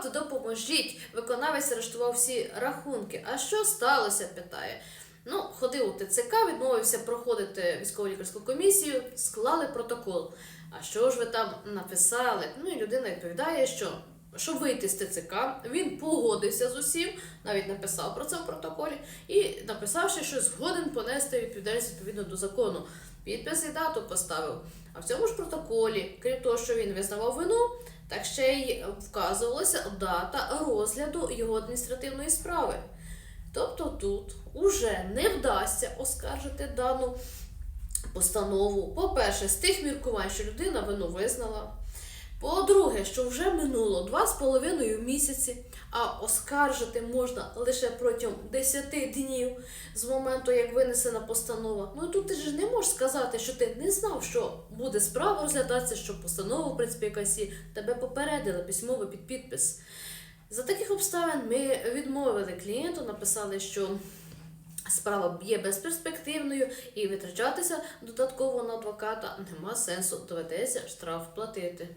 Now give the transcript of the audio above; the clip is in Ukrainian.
адвокат, допоможіть. Виконавець арештував всі рахунки. А що сталося? питає. Ну, ходив у ТЦК, відмовився проходити військово-лікарську комісію, склали протокол. А що ж ви там написали? Ну і людина відповідає, що щоб вийти з ТЦК, він погодився з усім, навіть написав про це в протоколі, і написавши, що згоден понести відповідальність відповідно до закону. Підпис і дату поставив. А в цьому ж протоколі, крім того, що він визнавав вину, так ще й вказувалася дата розгляду його адміністративної справи. Тобто тут уже не вдасться оскаржити дану постанову. По-перше, з тих міркувань, що людина вину визнала. По-друге, що вже минуло два з половиною місяці, а оскаржити можна лише протягом 10 днів з моменту, як винесена постанова. Ну тут ти ж не можеш сказати, що ти не знав, що буде справа розглядатися, що постанова, в принципі, якась тебе попередили письмово під підпис. За таких обставин ми відмовили клієнту, написали, що справа є безперспективною і витрачатися додатково на адвоката нема сенсу, доведеться штраф платити.